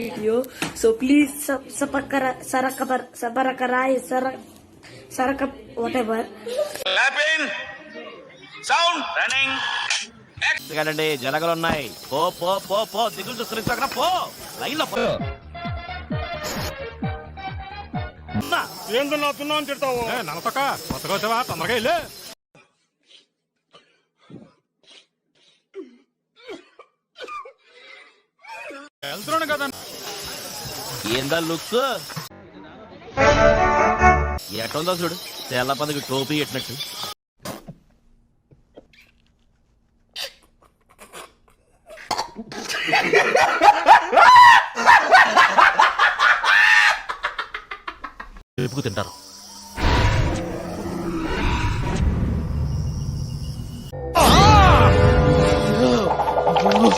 video. So please sub sabakara sarakar sabarakarai sarak sarakap whatever. Clapping. Sound. Running. ఎందుకంటే జలగలు ఉన్నాయి పో పో పో పో దిగులు చూస్తున్నారు అక్కడ పో లైన్లో పో. ఏందన్నా తిన్నా అని తిడతావు నలతక కొత్తగా వచ్చావా తొందరగా వెళ్ళే వెళ్తున్నాను కదా. ఏందా లుక్స్? ఎట్టుందో చూడు తెల్ల పందికి టోపీ పెట్టినట్టు వేపుకు తింటారు. రండి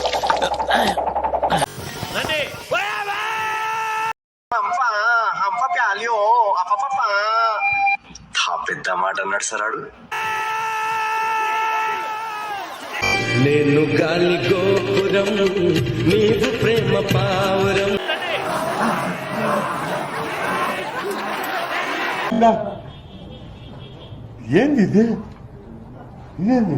హంఫా హంఫ ప్యాలియో అఫఫా తా పెద్ద మాట అన్నాడు సరాడు నేను గాలి గోపురం నీవు ప్రేమ పావురం. ఏంది ఇది? ఇదేంది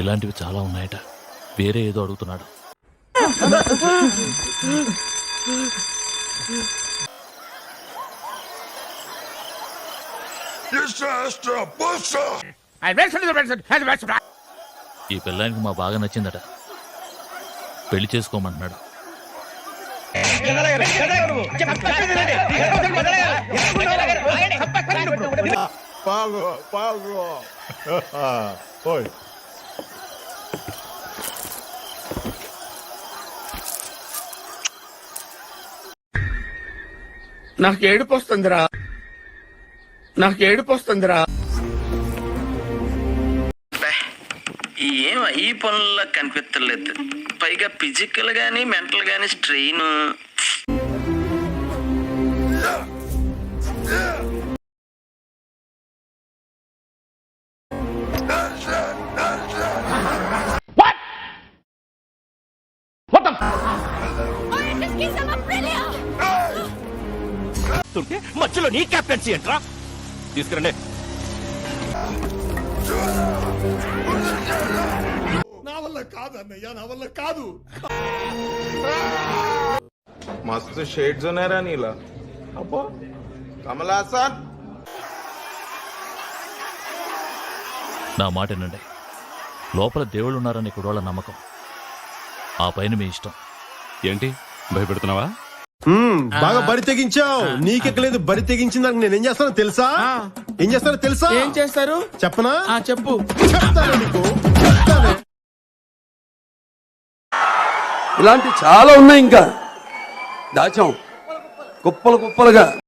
ఇలాంటివి చాలా ఉన్నాయట. వేరే ఏదో అడుగుతున్నాడు. ఈ పిల్లానికి మా బాగా నచ్చిందట. పెళ్ళి చేసుకోమంటున్నాడు. పాగు పాగు ఓయ్. నాకు ఏడుపు వస్తుందిరా. నాకు ఏడుపు వస్తుందిరా. ఏం ఈ పనుల్లో కనిపించలేదు పైగా ఫిజికల్ గానీ మెంటల్ గానీ స్ట్రెయిన్ చేస్తుంటే మధ్యలో నీ క్యాప్టెన్సీ ఏంట్రా? తీసుకురండి. నా వల్ల కాదు అన్నయ్య నా వల్ల కాదు. మస్తు షేడ్స్ ఉన్నారా నీలా. అబ్బో కమలా సార్. నా మాట వినండి. లోపల దేవుళ్ళు ఉన్నారని కుడోళ్ళ నమ్మకం. ఆ పైన మీ ఇష్టం. ఏంటి? భయపెడుతున్నావా? బాగా బరి తెగించావు. నీకెక్కలేదు బరి తెగించిందానికి నేను ఏం చేస్తానో తెలుసా? ఏం చేస్తానో తెలుసా? ఏం చేస్తారు? చెప్పనా? ఆ చెప్పు. చెప్తాను నీకు. చెప్తాను. ఇలాంటి చాలా ఉన్నాయి ఇంకా. దాచాం. కుప్పలు కుప్పలుగా.